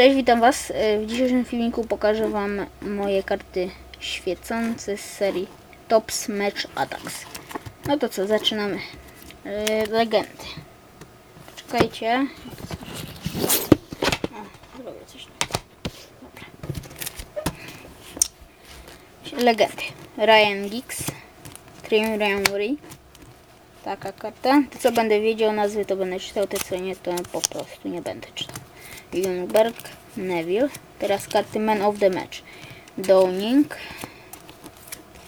Cześć, witam Was. E, W dzisiejszym filmiku pokażę Wam moje karty świecące z serii Tops Match Attacks. No to co, zaczynamy. E, Legendy. Czekajcie. O, zrobię coś. Dobra. Legendy. Ryan Giggs. Cream Ryan Taka karta. To co będę wiedział nazwy to będę czytał, te co nie to po prostu nie będę czytał. Ljungberg, Neville. Teraz karty Man of the Match. Downing.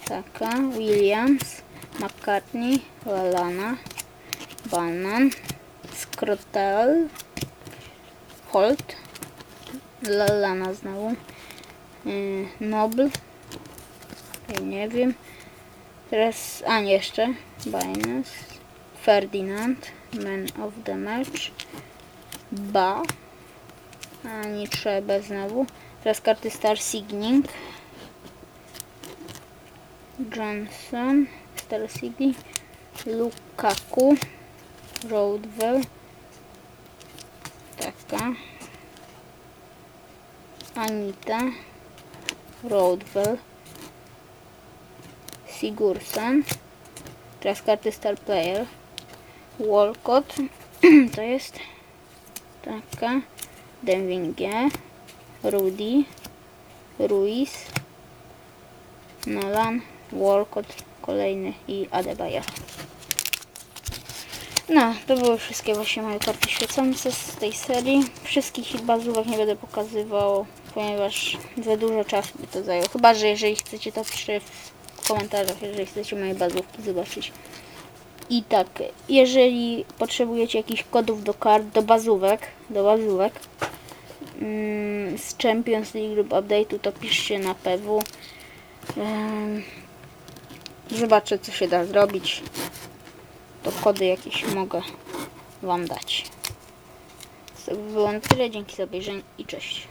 Taka. Williams. McCartney. Lalana. Bannan. Skrotel. Holt. Lalana znowu. Yy, Noble. Nie wiem. Teraz, a nie jeszcze. Binance. Ferdinand. Man of the Match. Ba. A nie trzeba znowu. Teraz karty Star Signing. Johnson. Star Signing. Lukaku. Roadwell. Taka. Anita. Roadwell. Sigurdsson. Teraz karty Star Player. Walcott. to jest taka. Denvinge, Rudy, Ruiz, Nolan, Walcott, kolejny i Adebayo. No, to były wszystkie właśnie moje karty świecące z tej serii. Wszystkich bazówek nie będę pokazywał, ponieważ za dużo czasu by to zajęło. Chyba, że jeżeli chcecie, to piszcie w komentarzach, jeżeli chcecie moje bazówki zobaczyć. I tak, jeżeli potrzebujecie jakichś kodów do kart, do bazówek, do bazówek z Champions League lub update'u, to piszcie na PW. Zobaczę, co się da zrobić. To kody jakieś mogę Wam dać. To by było na tyle. Dzięki za obejrzenie i cześć.